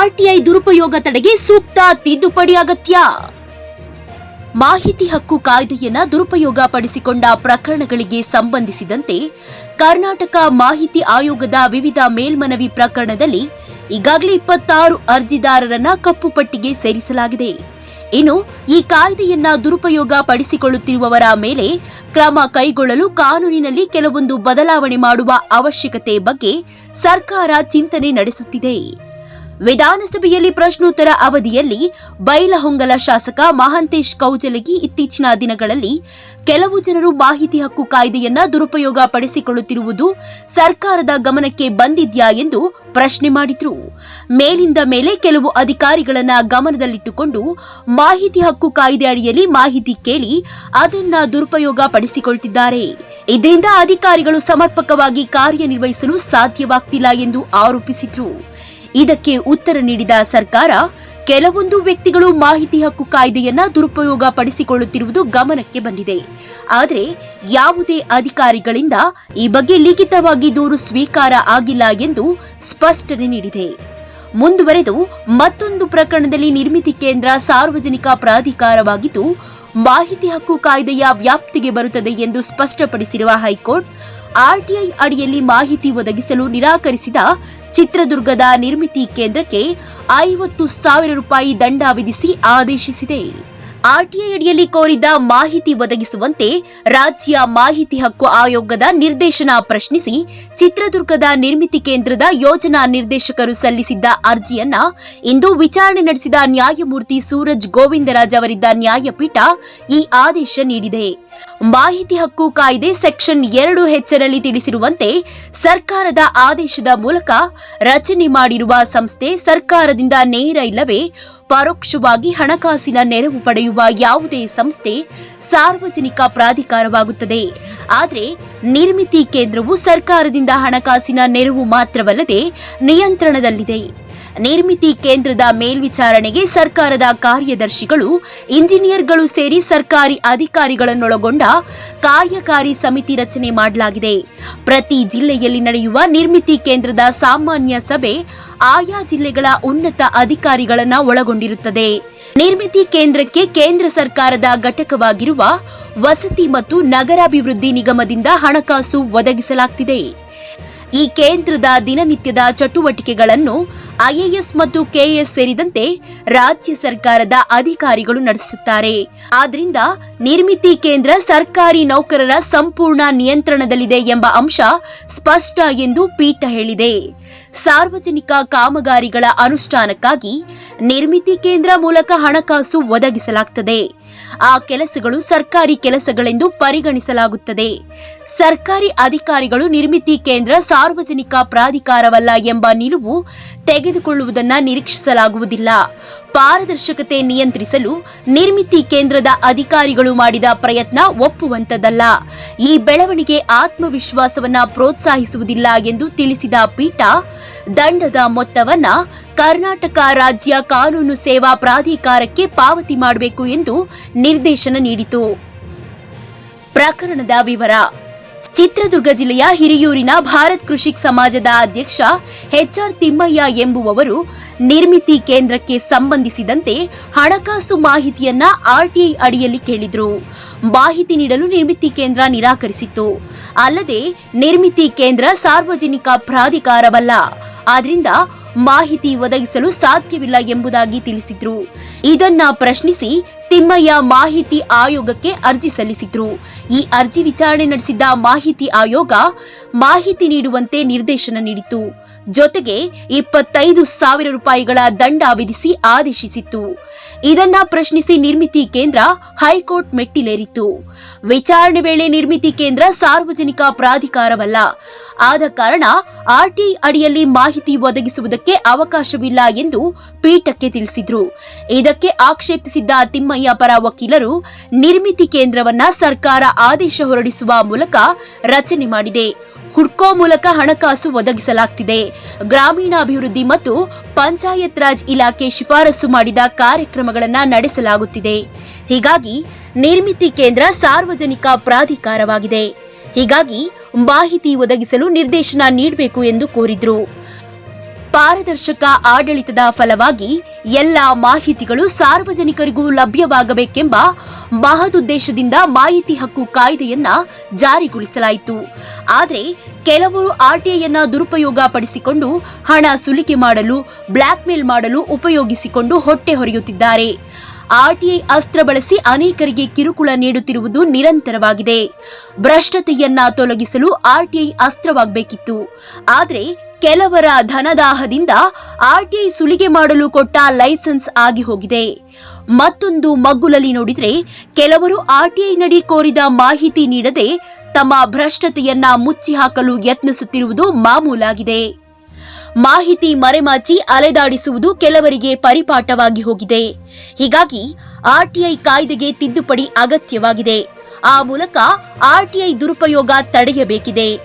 RTI ದುರುಪಯೋಗ ತಡೆಗೆ ಸೂಕ್ತ ತಿದ್ದುಪಡಿ ಅಗತ್ಯ. ಮಾಹಿತಿ ಹಕ್ಕು ಕಾಯ್ದೆಯನ್ನ ದುರುಪಯೋಗ ಪಡಿಸಿಕೊಂಡ ಪ್ರಕರಣಗಳಿಗೆ ಸಂಬಂಧಿಸಿದಂತೆ ಕರ್ನಾಟಕ ಮಾಹಿತಿ ಆಯೋಗದ ವಿವಿಧ ಮೇಲ್ಮನವಿ ಪ್ರಕರಣದಲ್ಲಿ ಈಗಾಗಲೇ ಇಪ್ಪತ್ತಾರು ಅರ್ಜಿದಾರರನ್ನ ಕಪ್ಪು ಪಟ್ಟಿಗೆ ಸೇರಿಸಲಾಗಿದೆ. ಇನ್ನು ಈ ಕಾಯ್ದೆಯನ್ನ ದುರುಪಯೋಗ ಪಡಿಸಿಕೊಳ್ಳುತ್ತಿರುವವರ ಮೇಲೆ ಕ್ರಮ ಕೈಗೊಳ್ಳಲು ಕಾನೂನಿನಲ್ಲಿ ಕೆಲವೊಂದು ಬದಲಾವಣೆ ಮಾಡುವ ಅವಶ್ಯಕತೆ ಬಗ್ಗೆ ಸರ್ಕಾರ ಚಿಂತನೆ ನಡೆಸುತ್ತಿದೆ. ವಿಧಾನಸಭೆಯಲ್ಲಿ ಪ್ರಶ್ನೋತ್ತರ ಅವಧಿಯಲ್ಲಿ ಬೈಲಹೊಂಗಲ ಶಾಸಕ ಮಹಾಂತೇಶ್ ಕೌಜಲಗಿ ಇತ್ತೀಚಿನ ದಿನಗಳಲ್ಲಿ ಕೆಲವು ಜನರು ಮಾಹಿತಿ ಹಕ್ಕು ಕಾಯ್ದೆಯನ್ನ ದುರುಪಯೋಗ ಪಡಿಸಿಕೊಳ್ಳುತ್ತಿರುವುದು ಸರ್ಕಾರದ ಗಮನಕ್ಕೆ ಬಂದಿದ್ಯಾ ಎಂದು ಪ್ರಶ್ನೆ ಮಾಡಿದ್ರು. ಮೇಲಿಂದ ಮೇಲೆ ಕೆಲವು ಅಧಿಕಾರಿಗಳನ್ನ ಗಮನದಲ್ಲಿಟ್ಟುಕೊಂಡು ಮಾಹಿತಿ ಹಕ್ಕು ಕಾಯ್ದೆ ಅಡಿಯಲ್ಲಿ ಮಾಹಿತಿ ಕೇಳಿ ಅದನ್ನ ದುರುಪಯೋಗ ಪಡಿಸಿಕೊಳ್ತಿದ್ದಾರೆ. ಇದರಿಂದ ಅಧಿಕಾರಿಗಳು ಸಮರ್ಪಕವಾಗಿ ಕಾರ್ಯನಿರ್ವಹಿಸಲು ಸಾಧ್ಯವಾಗ್ತಿಲ್ಲ ಎಂದು ಆರೋಪಿಸಿದ್ರು. ಇದಕ್ಕೆ ಉತ್ತರ ನೀಡಿದ ಸರ್ಕಾರ, ಕೆಲವೊಂದು ವ್ಯಕ್ತಿಗಳು ಮಾಹಿತಿ ಹಕ್ಕು ಕಾಯ್ದೆಯನ್ನ ದುರುಪಯೋಗ ಪಡಿಸಿಕೊಳ್ಳುತ್ತಿರುವುದು ಗಮನಕ್ಕೆ ಬಂದಿದೆ. ಆದರೆ ಯಾವುದೇ ಅಧಿಕಾರಿಗಳಿಂದ ಈ ಬಗ್ಗೆ ಲಿಖಿತವಾಗಿ ದೂರು ಸ್ವೀಕಾರ ಆಗಿಲ್ಲ ಎಂದು ಸ್ಪಷ್ಟನೆ ನೀಡಿದೆ. ಮುಂದುವರೆದು ಮತ್ತೊಂದು ಪ್ರಕರಣದಲ್ಲಿ ನಿರ್ಮಿತಿ ಕೇಂದ್ರ ಸಾರ್ವಜನಿಕ ಪ್ರಾಧಿಕಾರವಾಗಿದ್ದು, ಮಾಹಿತಿ ಹಕ್ಕು ಕಾಯ್ದೆಯ ವ್ಯಾಪ್ತಿಗೆ ಬರುತ್ತದೆ ಎಂದು ಸ್ಪಷ್ಟಪಡಿಸಿರುವ ಹೈಕೋರ್ಟ್, ಆರ್ಟಿಐ ಅಡಿಯಲ್ಲಿ ಮಾಹಿತಿ ಒದಗಿಸಲು ನಿರಾಕರಿಸಿದ ಚಿತ್ರದುರ್ಗದ ನಿರ್ಮಿತಿ ಕೇಂದ್ರಕ್ಕೆ ಐವತ್ತು ಸಾವಿರ ರೂಪಾಯಿ ದಂಡ ವಿಧಿಸಿ ಆದೇಶಿಸಿದೆ. ಆರ್ಟಿಐ ಅಡಿಯಲ್ಲಿ ಕೋರಿದ ಮಾಹಿತಿ ಒದಗಿಸುವಂತೆ ರಾಜ್ಯ ಮಾಹಿತಿ ಹಕ್ಕು ಆಯೋಗದ ನಿರ್ದೇಶನ ಪ್ರಶ್ನಿಸಿ ಚಿತ್ರದುರ್ಗದ ನಿರ್ಮಿತಿ ಕೇಂದ್ರದ ಯೋಜನಾ ನಿರ್ದೇಶಕರು ಸಲ್ಲಿಸಿದ್ದ ಅರ್ಜಿಯನ್ನ ಇಂದು ವಿಚಾರಣೆ ನಡೆಸಿದ ನ್ಯಾಯಮೂರ್ತಿ ಸೂರಜ್ ಗೋವಿಂದರಾಜ್ ಅವರಿದ್ದ ನ್ಯಾಯಪೀಠ ಈ ಆದೇಶ ನೀಡಿದೆ. ಮಾಹಿತಿ ಹಕ್ಕು ಕಾಯ್ದೆ ಸೆಕ್ಷನ್ ಎರಡು ಹೆಚ್ಚರಲ್ಲಿ ತಿಳಿಸಿರುವಂತೆ ಸರ್ಕಾರದ ಆದೇಶದ ಮೂಲಕ ರಚನೆ ಮಾಡಿರುವ ಸಂಸ್ಥೆ ಸರ್ಕಾರದಿಂದ ನೇರ ಇಲ್ಲವೇ ಪರೋಕ್ಷವಾಗಿ ಹಣಕಾಸಿನ ನೆರವು ಪಡೆಯುವ ಯಾವುದೇ ಸಂಸ್ಥೆ ಸಾರ್ವಜನಿಕ ಪ್ರಾಧಿಕಾರವಾಗುತ್ತದೆ. ಆದರೆ ನಿರ್ಮಿತಿ ಕೇಂದ್ರವು ಸರ್ಕಾರದಿಂದ ಹಣಕಾಸಿನ ನೆರವು ಮಾತ್ರವಲ್ಲದೆ ನಿಯಂತ್ರಣದಲ್ಲಿದೆ. ನಿರ್ಮಿತಿ ಕೇಂದ್ರದ ಮೇಲ್ವಿಚಾರಣೆಗೆ ಸರ್ಕಾರದ ಕಾರ್ಯದರ್ಶಿಗಳು, ಇಂಜಿನಿಯರ್ಗಳು ಸೇರಿ ಸರ್ಕಾರಿ ಅಧಿಕಾರಿಗಳನ್ನೊಳಗೊಂಡ ಕಾರ್ಯಕಾರಿ ಸಮಿತಿ ರಚನೆ ಮಾಡಲಾಗಿದೆ. ಪ್ರತಿ ಜಿಲ್ಲೆಯಲ್ಲಿ ನಡೆಯುವ ನಿರ್ಮಿತಿ ಕೇಂದ್ರದ ಸಾಮಾನ್ಯ ಸಭೆ ಆಯಾ ಜಿಲ್ಲೆಗಳ ಉನ್ನತ ಅಧಿಕಾರಿಗಳನ್ನು ಒಳಗೊಂಡಿರುತ್ತದೆ. ನಿರ್ಮಿತಿ ಕೇಂದ್ರಕ್ಕೆ ಕೇಂದ್ರ ಸರ್ಕಾರದ ಘಟಕವಾಗಿರುವ ವಸತಿ ಮತ್ತು ನಗರಾಭಿವೃದ್ಧಿ ನಿಗಮದಿಂದ ಹಣಕಾಸು ಒದಗಿಸಲಾಗ್ತಿದೆ. ಈ ಕೇಂದ್ರದ ದಿನನಿತ್ಯದ ಚಟುವಟಿಕೆಗಳನ್ನು ಐಎಎಸ್ ಮತ್ತು ಕೆಎಎಸ್ ಸೇರಿದಂತೆ ರಾಜ್ಯ ಸರ್ಕಾರದ ಅಧಿಕಾರಿಗಳು ನಡೆಸುತ್ತಾರೆ. ಆದ್ರಿಂದ ನಿರ್ಮಿತಿ ಕೇಂದ್ರ ಸರ್ಕಾರಿ ನೌಕರರ ಸಂಪೂರ್ಣ ನಿಯಂತ್ರಣದಲ್ಲಿದೆ ಎಂಬ ಅಂಶ ಸ್ಪಷ್ಟ ಎಂದು ಪೀಠ ಹೇಳಿದೆ. ಸಾರ್ವಜನಿಕ ಕಾಮಗಾರಿಗಳ ಅನುಷ್ಠಾನಕ್ಕಾಗಿ ನಿರ್ಮಿತಿ ಕೇಂದ್ರ ಮೂಲಕ ಹಣಕಾಸು ಒದಗಿಸಲಾಗುತ್ತದೆ ಆ ಕೆಲಸಗಳು ಸರ್ಕಾರಿ ಕೆಲಸಗಳೆಂದು ಪರಿಗಣಿಸಲಾಗುತ್ತದೆ. ಸರ್ಕಾರಿ ಅಧಿಕಾರಿಗಳು ನಿರ್ಮಿತಿ ಕೇಂದ್ರ ಸಾರ್ವಜನಿಕ ಪ್ರಾಧಿಕಾರವಲ್ಲ ಎಂಬ ನಿಲುವು ತೆಗೆದುಕೊಳ್ಳುವುದನ್ನು ನಿರೀಕ್ಷಿಸಲಾಗುವುದಿಲ್ಲ. ಪಾರದರ್ಶಕತೆ ನಿಯಂತ್ರಿಸಲು ನಿರ್ಮಿತಿ ಕೇಂದ್ರದ ಅಧಿಕಾರಿಗಳು ಮಾಡಿದ ಪ್ರಯತ್ನ ಒಪ್ಪುವಂತದಲ್ಲ ಈ ಬೆಳವಣಿಗೆ ಆತ್ಮವಿಶ್ವಾಸವನ್ನ ಪ್ರೋತ್ಸಾಹಿಸುವುದಿಲ್ಲ ಎಂದು ತಿಳಿಸಿದ ಪೀಠ, ದಂಡದ ಮೊತ್ತವನ್ನ ಕರ್ನಾಟಕ ರಾಜ್ಯ ಕಾನೂನು ಸೇವಾ ಪ್ರಾಧಿಕಾರಕ್ಕೆ ಪಾವತಿ ಮಾಡಬೇಕು ಎಂದು ನಿರ್ದೇಶನ ನೀಡಿತು. ಪ್ರಕರಣದ ವಿವರ. ಚಿತ್ರದುರ್ಗ ಜಿಲ್ಲೆಯ ಹಿರಿಯೂರಿನ ಭಾರತ್ ಕೃಷಿಕ್ ಸಮಾಜದ ಅಧ್ಯಕ್ಷ ಎಚ್ ಆರ್ ತಿಮ್ಮಯ್ಯ ಎಂಬುವವರು ನಿರ್ಮಿತಿ ಕೇಂದ್ರಕ್ಕೆ ಸಂಬಂಧಿಸಿದಂತೆ ಹಣಕಾಸು ಮಾಹಿತಿಯನ್ನ ಆರ್ಟಿಐ ಅಡಿಯಲ್ಲಿ ಕೇಳಿದ್ರು. ಮಾಹಿತಿ ನೀಡಲು ನಿರ್ಮಿತಿ ಕೇಂದ್ರ ನಿರಾಕರಿಸಿತ್ತು. ಅಲ್ಲದೆ ನಿರ್ಮಿತಿ ಕೇಂದ್ರ ಸಾರ್ವಜನಿಕ ಪ್ರಾಧಿಕಾರವಲ್ಲ. ಆದ್ರಿಂದ ಮಾಹಿತಿ ಒದಗಿಸಲು ಸಾಧ್ಯವಿಲ್ಲ ಎಂಬುದಾಗಿ ತಿಳಿಸಿದ್ರು. ಇದನ್ನ ಪ್ರಶ್ನಿಸಿ ತಿಮ್ಮಯ್ಯ ಮಾಹಿತಿ ಆಯೋಗಕ್ಕೆ ಅರ್ಜಿ ಸಲ್ಲಿಸಿದ್ರು. ಈ ಅರ್ಜಿ ವಿಚಾರಣೆ ನಡೆಸಿದ್ದ ಮಾಹಿತಿ ಆಯೋಗ ಮಾಹಿತಿ ನೀಡುವಂತೆ ನಿರ್ದೇಶನ ನೀಡಿತು ಜೊತೆಗೆ ಇಪ್ಪತ್ತೈದು ಸಾವಿರ ರೂಪಾಯಿಗಳ ದಂಡ ವಿಧಿಸಿ ಆದೇಶಿಸಿತ್ತು. ಇದನ್ನ ಪ್ರಶ್ನಿಸಿ ನಿರ್ಮಿತಿ ಕೇಂದ್ರ ಹೈಕೋರ್ಟ್ ಮೆಟ್ಟಿಲೇರಿತ್ತು. ವಿಚಾರಣೆ ವೇಳೆ ನಿರ್ಮಿತಿ ಕೇಂದ್ರ ಸಾರ್ವಜನಿಕ ಪ್ರಾಧಿಕಾರವಲ್ಲ. ಆದ ಕಾರಣ ಆರ್ಟಿ ಅಡಿಯಲ್ಲಿ ಮಾಹಿತಿ ಒದಗಿಸುವುದಕ್ಕೆ ಅವಕಾಶವಿಲ್ಲ ಎಂದು ಪೀಠಕ್ಕೆ ತಿಳಿಸಿದ್ರು. ಇದಕ್ಕೆ ಆಕ್ಷೇಪಿಸಿದ್ದ ತಿಮ್ಮಯ್ಯ ಪರ ವಕೀಲರು ನಿರ್ಮಿತಿ ಕೇಂದ್ರವನ್ನ ಸರ್ಕಾರ ಆದೇಶ ಹೊರಡಿಸುವ ಮೂಲಕ ರಚನೆ ಮಾಡಿದೆ. ಹುಡ್ಕೋ ಮೂಲಕ ಹಣಕಾಸು ಒದಗಿಸಲಾಗ್ತಿದೆ. ಗ್ರಾಮೀಣಾಭಿವೃದ್ಧಿ ಮತ್ತು ಪಂಚಾಯತ್ ರಾಜ್ ಇಲಾಖೆ ಶಿಫಾರಸು ಮಾಡಿದ ಕಾರ್ಯಕ್ರಮಗಳನ್ನು ನಡೆಸಲಾಗುತ್ತಿದೆ. ಹೀಗಾಗಿ ನಿರ್ಮಿತಿ ಕೇಂದ್ರ ಸಾರ್ವಜನಿಕ ಪ್ರಾಧಿಕಾರವಾಗಿದೆ. ಹೀಗಾಗಿ ಮಾಹಿತಿ ಒದಗಿಸಲು ನಿರ್ದೇಶನ ನೀಡಬೇಕು ಎಂದು ಕೋರಿದ್ರು. ಪಾರದರ್ಶಕ ಆಡಳಿತದ ಫಲವಾಗಿ ಎಲ್ಲ ಮಾಹಿತಿಗಳು ಸಾರ್ವಜನಿಕರಿಗೂ ಲಭ್ಯವಾಗಬೇಕೆಂಬ ಮಹದುದ್ದೇಶದಿಂದ ಮಾಹಿತಿ ಹಕ್ಕು ಕಾಯ್ದೆಯನ್ನ ಜಾರಿಗೊಳಿಸಲಾಯಿತು. ಆದರೆ ಕೆಲವರು ಆರ್ಟಿಐಯನ್ನ ದುರುಪಯೋಗ ಪಡಿಸಿಕೊಂಡು ಹಣ ಸುಲಿಕೆ ಮಾಡಲು ಬ್ಲ್ಯಾಕ್ಮೇಲ್ ಮಾಡಲು ಉಪಯೋಗಿಸಿಕೊಂಡು ಹೊಟ್ಟೆ ಹೊರೆಯುತ್ತಿದ್ದಾರೆ. ಆರ್ಟಿಐ ಅಸ್ತ್ರ ಬಳಸಿ ಅನೇಕರಿಗೆ ಕಿರುಕುಳ ನೀಡುತ್ತಿರುವುದು ನಿರಂತರವಾಗಿದೆ. ಭ್ರಷ್ಟತೆಯನ್ನ ತೊಲಗಿಸಲು ಆರ್ಟಿಐ ಅಸ್ತ್ರವಾಗಬೇಕಿತ್ತು. ಆದರೆ ಕೆಲವರ ಧನದಾಹದಿಂದ ಆರ್ಟಿಐ ಸುಲಿಗೆ ಮಾಡಲು ಕೊಟ್ಟ ಲೈಸೆನ್ಸ್ ಆಗಿ ಹೋಗಿದೆ. ಮತ್ತೊಂದು ಮಗ್ಗುಲಲ್ಲಿ ನೋಡಿದರೆ ಕೆಲವರು ಆರ್ಟಿಐ ನಡಿ ಕೋರಿದ ಮಾಹಿತಿ ನೀಡದೆ ತಮ್ಮ ಭ್ರಷ್ಟತೆಯನ್ನ ಮುಚ್ಚಿ ಹಾಕಲು ಯತ್ನಿಸುತ್ತಿರುವುದು ಮಾಮೂಲಾಗಿದೆ. ಮಾಹಿತಿ ಮರೆಮಾಚಿ ಅಲೆದಾಡಿಸುವುದು ಕೆಲವರಿಗೆ ಪರಿಪಾಠವಾಗಿ ಹೋಗಿದೆ. ಹೀಗಾಗಿ ಆರ್ಟಿಐ ಕಾಯ್ದೆಗೆ ತಿದ್ದುಪಡಿ ಅಗತ್ಯವಾಗಿದೆ. ಆ ಮೂಲಕ ಆರ್ಟಿಐ ದುರುಪಯೋಗ ತಡೆಯಬೇಕಿದೆ.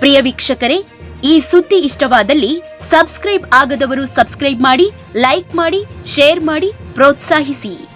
ಪ್ರಿಯ ವೀಕ್ಷಕರೇ, ಈ ಸುದ್ದಿ ಇಷ್ಟವಾದಲ್ಲಿ ಸಬ್ಸ್ಕ್ರೈಬ್ ಆಗದವರು ಸಬ್ಸ್ಕ್ರೈಬ್ ಮಾಡಿ, ಲೈಕ್ ಮಾಡಿ, ಶೇರ್ ಮಾಡಿ, ಪ್ರೋತ್ಸಾಹಿಸಿ.